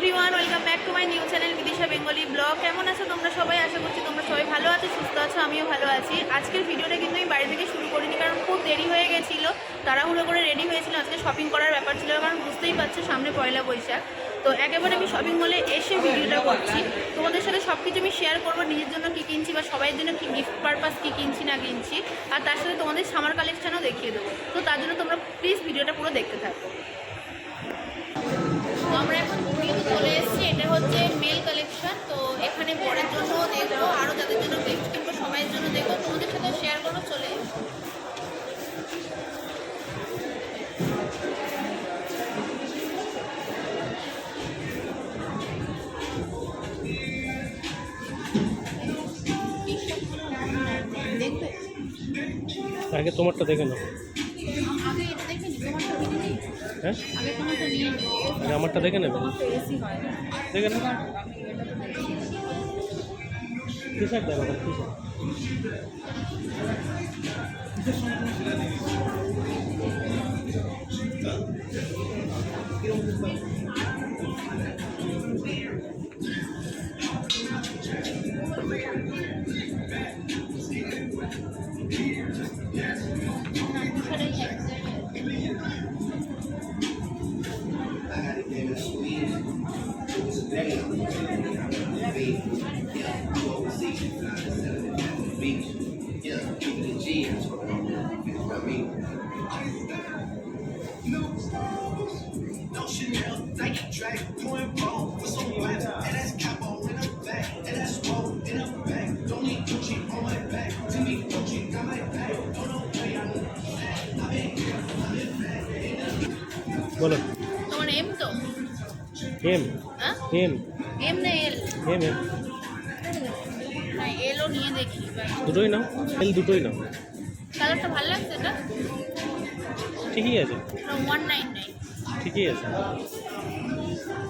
Everyone welcome back to my new channel Bidisha Bengali blog কেমন আছো তোমরা সবাই? আশা করছি তোমরা সবাই ভালো আছো, সুস্থ আছো, আমিও ভালো আছি। আজকের ভিডিওটা কিন্তু আমি বাড়ি থেকে শুরু করিনি, কারণ খুব দেরি হয়ে গেছিল। তাড়াহুড়ো করে রেডি হয়েছিল। আজকে শপিং করার ব্যাপার ছিল, কারণ বুঝতেই পারছ সামনে পয়লা বৈশাখ। তো একেবারে আমি শপিং মলে এসে ভিডিওটা করছি। তোমাদের সাথে সব কিছু আমি শেয়ার করব, নিজের জন্য কী কিনছি বা সবাই জন্য কী গিফট পারপাস কী কিনছি না কিনছি। আর তার সাথে তোমাদের সামার কালেকশনও দেখিয়ে দেবো। তো তার জন্য তোমরা প্লিজ ভিডিওটা পুরো দেখতে থাকো। মেল কালেকশন তো এখানে বরের জন্য দেখব, আরও যাদের জন্য গিফট কিনবো, সবাইয়ের জন্য দেখব, তোমাদের সাথে শেয়ার করব, চলে আগে তোমারটা দেখে নাও। হ্যাঁ? আমারটা দেখে নেবেন দেখে নেবেন টি শার্ট দেন আমার T নিই হ্যাঁ আগে তোমারটা নিয়ে নিই আগে আমারটা দেখে নেবে তোমার তো এসি হয় না দেখে না তোমার আমি এটা তো দেখি টি শার্ট দেখো টি শার্ট বলো তোমার এম তো এম হ্যাঁ এম এম না এল এম এম না এলও নিয়ে দেখি। দুটোই নাও এল দুটোই নাও। কালারটা ভালো লাগছে এটা? ঠিকই আছে। ওয়ান নাইন নাইন ঠিকই আছে।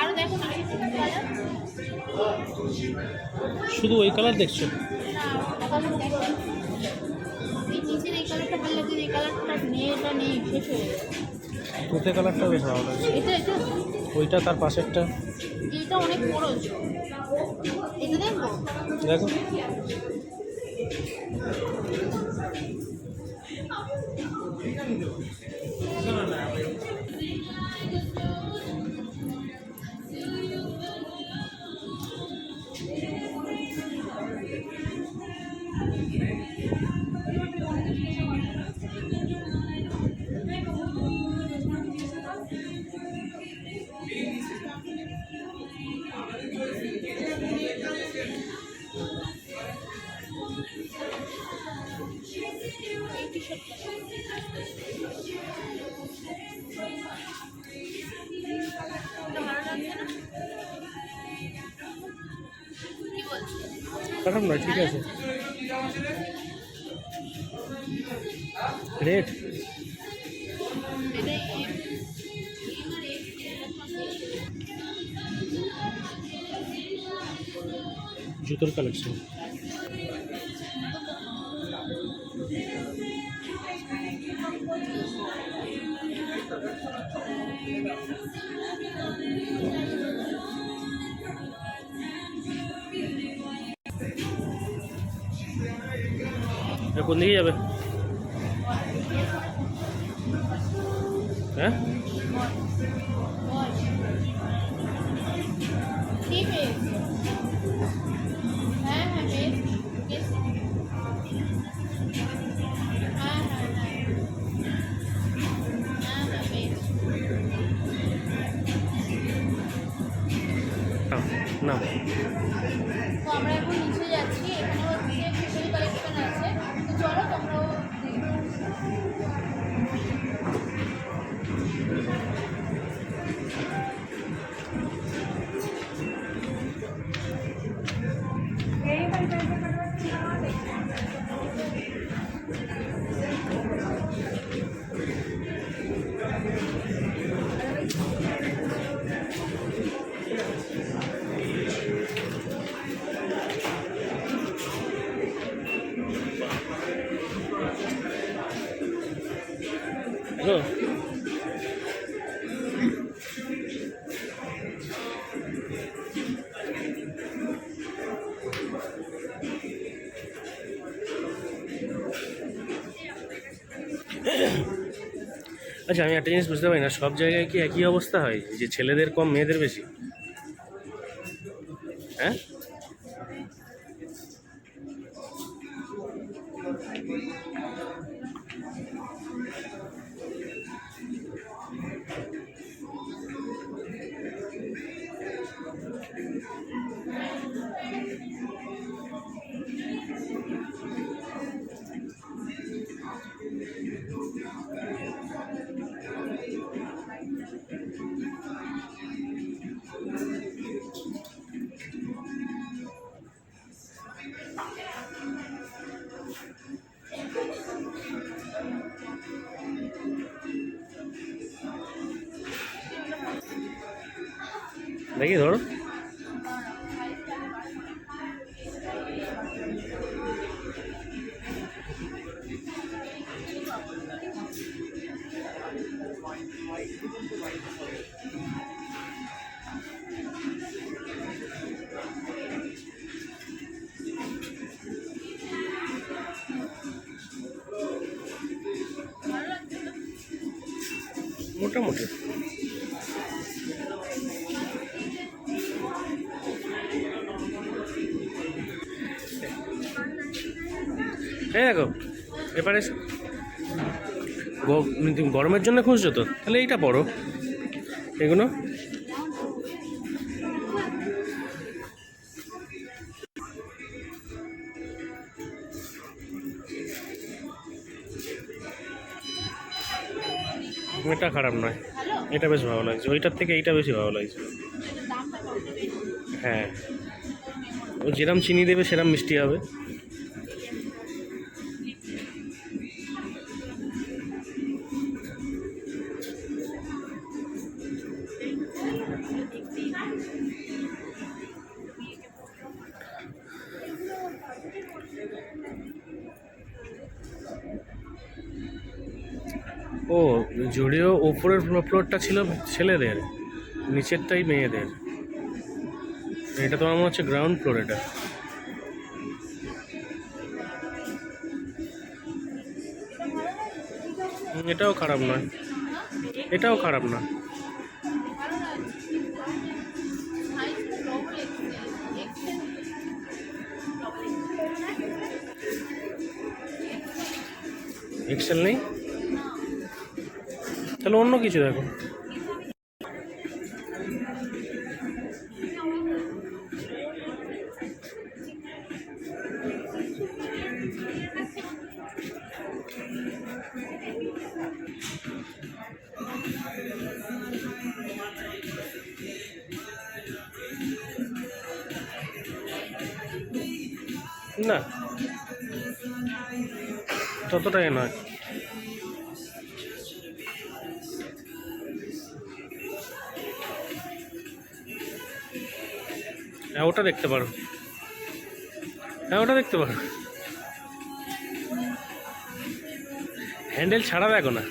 আরও দেখো না শুধু ওই কালার দেখছ? হয়ে তুতে কালারটা বেশ ভালো লাগে এটা এটা? ওইটা তার পাশেরটা। এটা অনেক বড়। দেখো। এই খারাপ নয় ঠিক আছে রেট এটাই জুতোর কালেকশন কোন দিকে যাবে হ্যাঁ কি পেয়েছ হ্যাঁ হ্যাঁ পেয়েছ পেয়েছ হ্যাঁ হ্যাঁ হ্যাঁ হ্যাঁ না। তো আমরা এখন নিচে যাচ্ছি এখানে হচ্ছে ফিশারি কালেকশন তো চলো তো? আচ্ছা আমি একটা জিনিস বুঝতে পারি না। সব জায়গায় কি একই অবস্থা হয়, যে ছেলেদের কম, মেয়েদের বেশি? হ্যাঁ? দেখি ধরো মোটামুটি। হ্যাঁ দেখো এবারে গরমের জন্য খুঁজছো তো? তাহলে এইটা পড়ো। এগুলো? এটা খারাপ নয়। এটা বেশ ভালো লাগছে। ওইটার থেকে এইটা বেশি ভালো লাগছে। হ্যাঁ। ও যেরম চিনি দেবে সেরম মিষ্টি হবে। ওপরের ফ্লোরটা ছিল ছেলেদের, নিচেরটাই মেয়েদের। এটা তো আমার হচ্ছে গ্রাউন্ড ফ্লোর এটা? এটাও খারাপ নয়। এটাও খারাপ না। এক্সেল নেই? তাহলে অন্য কিছু দেখো। না। ততটাই নয়। হ্যাঁ ওটা দেখতে পারো। হ্যাঁ ওটা দেখতে পারো। হ্যান্ডেল ছাড়া দেখো না।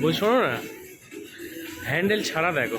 বই না। হ্যান্ডেল ছাড়া দেখো।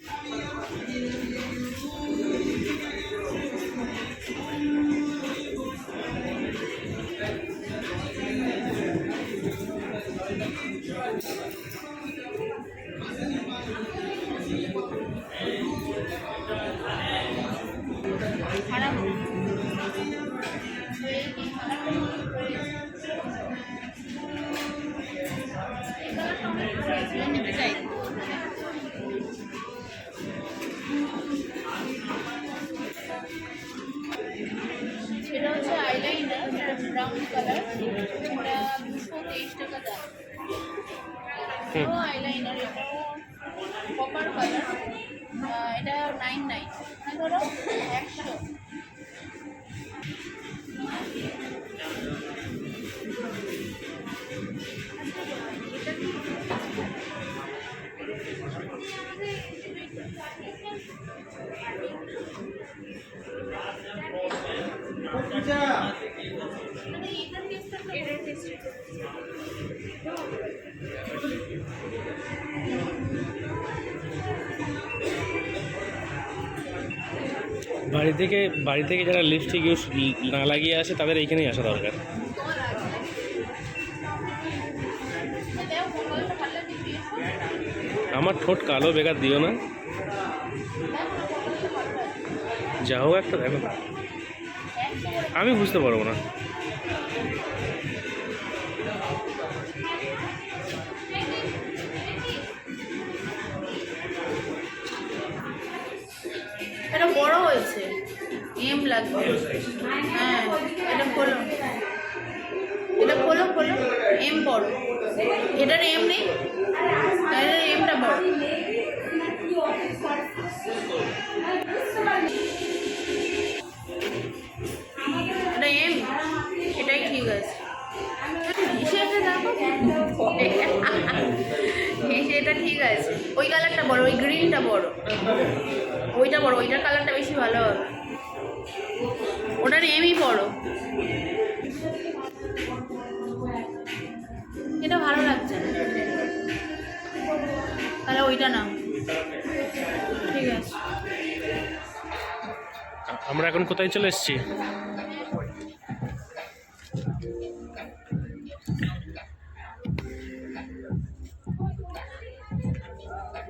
কালার এটা দুশো তেইশ টাকা দাম। এটাও আইলাইনার এটাও কপার কালার এটা নাইন নাইন মানে ধরো একশো বাড়ি থেকে বাড়ি থেকে যারা লিপস্টিক ইউজ না লাগিয়ে আসে, তাদের এইখানেই আসা দরকার আমার ঠোঁট কালো, বেকার দিও না যা হোক একটা দেখো। আমি বুঝতে পারব না। এটা বড় হয়েছে। এম লাগবে। হ্যাঁ এটা খোলো। এটা খোলো খোলো। এম বড় এটার এম নেই? এটার এমটা বড় ঠিক আছে সেটা ঠিক আছে। ওই কালারটা বড়, ওই গ্রিনটা বড়। ওইটা বড়, ওইটার কালারটা বেশি ভালো ওটার এমই বড়। এটা ভালো লাগছে না। তাহলে ওইটা নাও। ঠিক আছে। আমরা এখন কোথায় চলে এসেছি?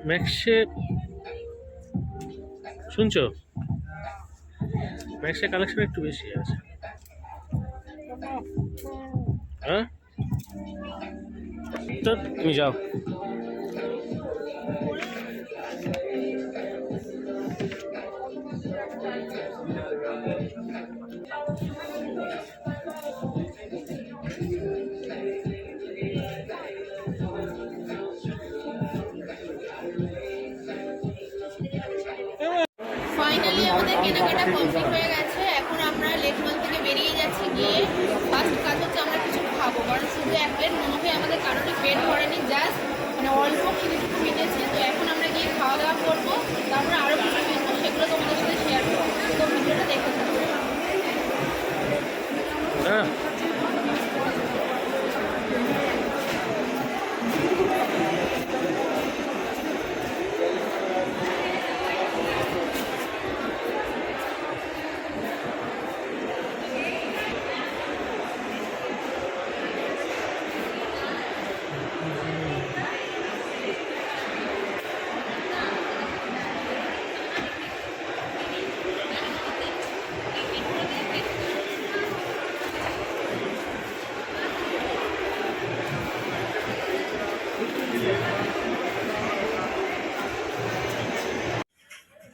ম্যাক্সে শুনছো? ম্যাক্সে কালেকশন একটু বেশি আছে। হ্যাঁ? তো তুমি যাও। ফাইনালি আমাদের কেনাকাটা কমপ্লিট হয়ে গেছে এখন আমরা লেকমল থেকে বেরিয়ে যাচ্ছি গিয়ে ফার্স্ট কাজ হচ্ছে আমরা কিছু খাব কারণ শুধু এক প্লেট মোমো খেয়ে আমাদের কারোরই পেট ভরেনি জাস্ট মানে অল্প কিছুটুকু মিটেছে তো এখন আমরা গিয়ে খাওয়া দাওয়া করব তারপরে আরও কিছু কিনবো সেগুলো তোমাদের সাথে শেয়ার করব তো ভিডিওটা দেখতে থাকো হ্যাঁ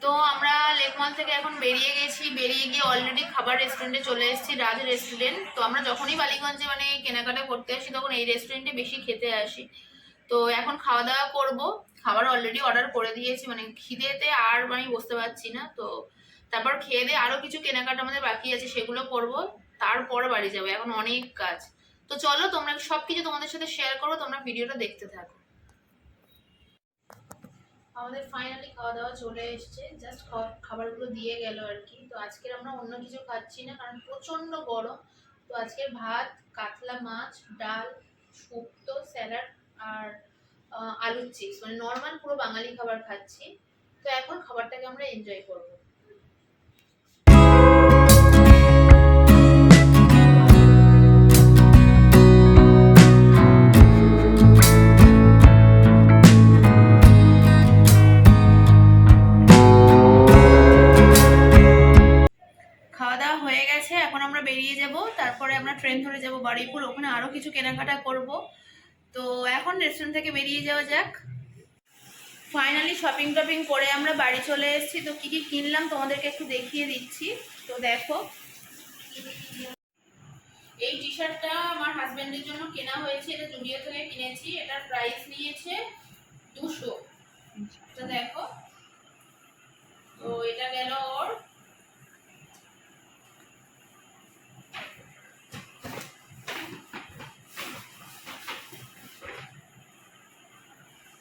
তো আমরা লেকমল থেকে এখন বেরিয়ে গেছি। বেরিয়ে গিয়ে অলরেডি খাবার রেস্টুরেন্টে চলে এসেছি, রাজ রেস্টুরেন্ট তো আমরা যখনই বালিগঞ্জে মানে কেনাকাটা করতে আসি, তখন এই রেস্টুরেন্টে বেশি খেতে আসি। তো এখন খাওয়া দাওয়া করব। খাবার অলরেডি অর্ডার করে দিয়েছি। মানে খিদেতে আর আমি বসতে পারছি না। তো তারপর খেয়ে দিয়ে আরও কিছু কেনাকাটা আমাদের বাকি আছে, সেগুলো করব। তারপর বাড়ি যাব। এখন অনেক কাজ। তো চলো তোমরা সব কিছু তোমাদের সাথে শেয়ার করো, তোমরা ভিডিওটা দেখতে থাকো। আমাদের ফাইনালি খাওয়া দাওয়া চলে এসছে। জাস্ট খাবারগুলো দিয়ে গেল আর কি। তো আজকের আমরা অন্য কিছু খাচ্ছি না, কারণ প্রচণ্ড গরম। তো আজকে ভাত, কাতলা মাছ, ডাল, শুক্তো, স্যালাড আর আলুর চিপস। মানে নর্মাল পুরো বাঙালি খাবার খাচ্ছি। তো এখন খাবারটাকে আমরা এনজয় করব। গেছে এখন আমরা বেরিয়ে যাব। তারপরে আমরা ট্রেন ধরে যাব বারুইপুর, ওখানে আরও কিছু কেনাকাটা করব। তো এখন রেস্টুরেন্ট থেকে বেরিয়ে যাওয়া যাক। ফাইনালি শপিং টপিং করে আমরা বাড়ি চলে এসেছি। তো কী কী কিনলাম তোমাদেরকে একটু দেখিয়ে দিচ্ছি। তো দেখো। এই টি শার্টটা আমার হাজবেন্ডের জন্য কেনা হয়েছে। এটা জুডিও থেকে কিনেছি। এটার প্রাইস নিয়েছে দুশো। তো দেখো। তো এটা গেল ওর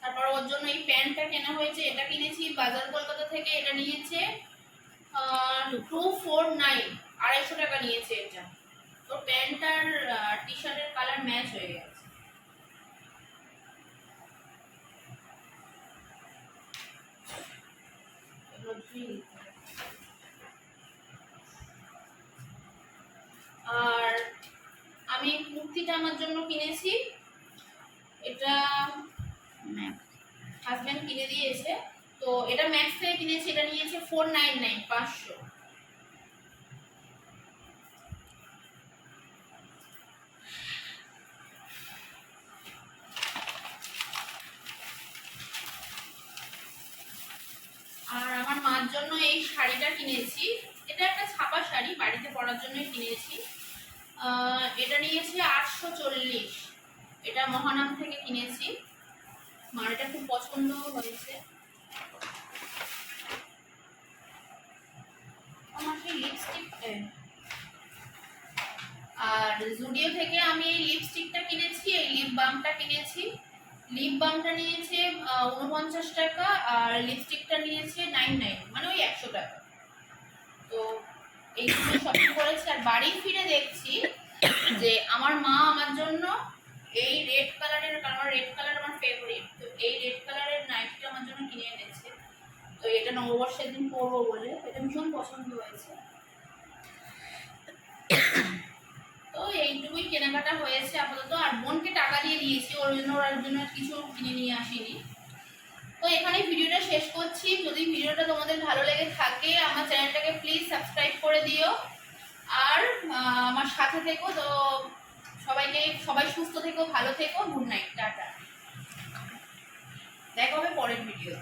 তারপর ওর জন্য এই প্যান্টটা কেনা হয়েছে, এটা কিনেছি বাজার কলকাতা থেকে, এটা নিয়েছে টু ফোর নাইন আড়াইশো টাকা নিয়েছে এটা। তো প্যান্ট আর টি শার্টের কালার ম্যাচ হয়ে গেছে। আর আমি কুর্তিটা আমার জন্য কিনেছি। এটা হাজব্যান্ড কিনে দিয়েছে। তো এটা ম্যাক্স থেকে কিনেছি, এটা নিয়েছে ফোর নাইন নাইন পাঁচশো। আর আমার মার জন্য এই শাড়িটা কিনেছি। এটা একটা ছাপা শাড়ি, বাড়িতে পরার জন্যই কিনেছি। এটা নিয়েছে আটশো চল্লিশ। এটা মহানাম থেকে কিনেছি। মার এটা খুব পছন্দ হয়েছে। আর জুডিও থেকে আমি এই লিপস্টিকটা কিনেছি, এই লিপ বামটা কিনেছি। লিপ বামটা নিয়েছে উনপঞ্চাশ টাকা, আর লিপস্টিকটা নিয়েছে নাইন নাইন মানে ওই একশো টাকা। তো এই শপিং করেছি, আর বাড়ি ফিরে দেখছি যে আমার মা আমার জন্য এই রেড কালারের আমার রেড কালার আমার ফেভারিট তো এই রেড কালারের নাইটিটা আমার জন্য কিনে এনেছে। তো এটা নববর্ষের দিন পরবো বলে, এটা ভীষণ পছন্দ হয়েছে। তো এইটুকুই কেনাকাটা হয়েছে আপাতত, আর বোনকে টাকা দিয়ে দিয়েছি, ওর জন্য ওর জন্য কিছু কিনে নিয়ে আসিনি। তো এখানে ভিডিওটা শেষ করছি। যদি ভিডিওটা তোমাদের ভালো লেগে থাকে, আমার চ্যানেলটাকে প্লিজ সাবস্ক্রাইব করে দিও। আর আমার সাথে থেকো। তো সবাইকে সবাই সুস্থ থেকো ভালো থেকো গুড নাইট টাটা। দেখা হবে পরের ভিডিও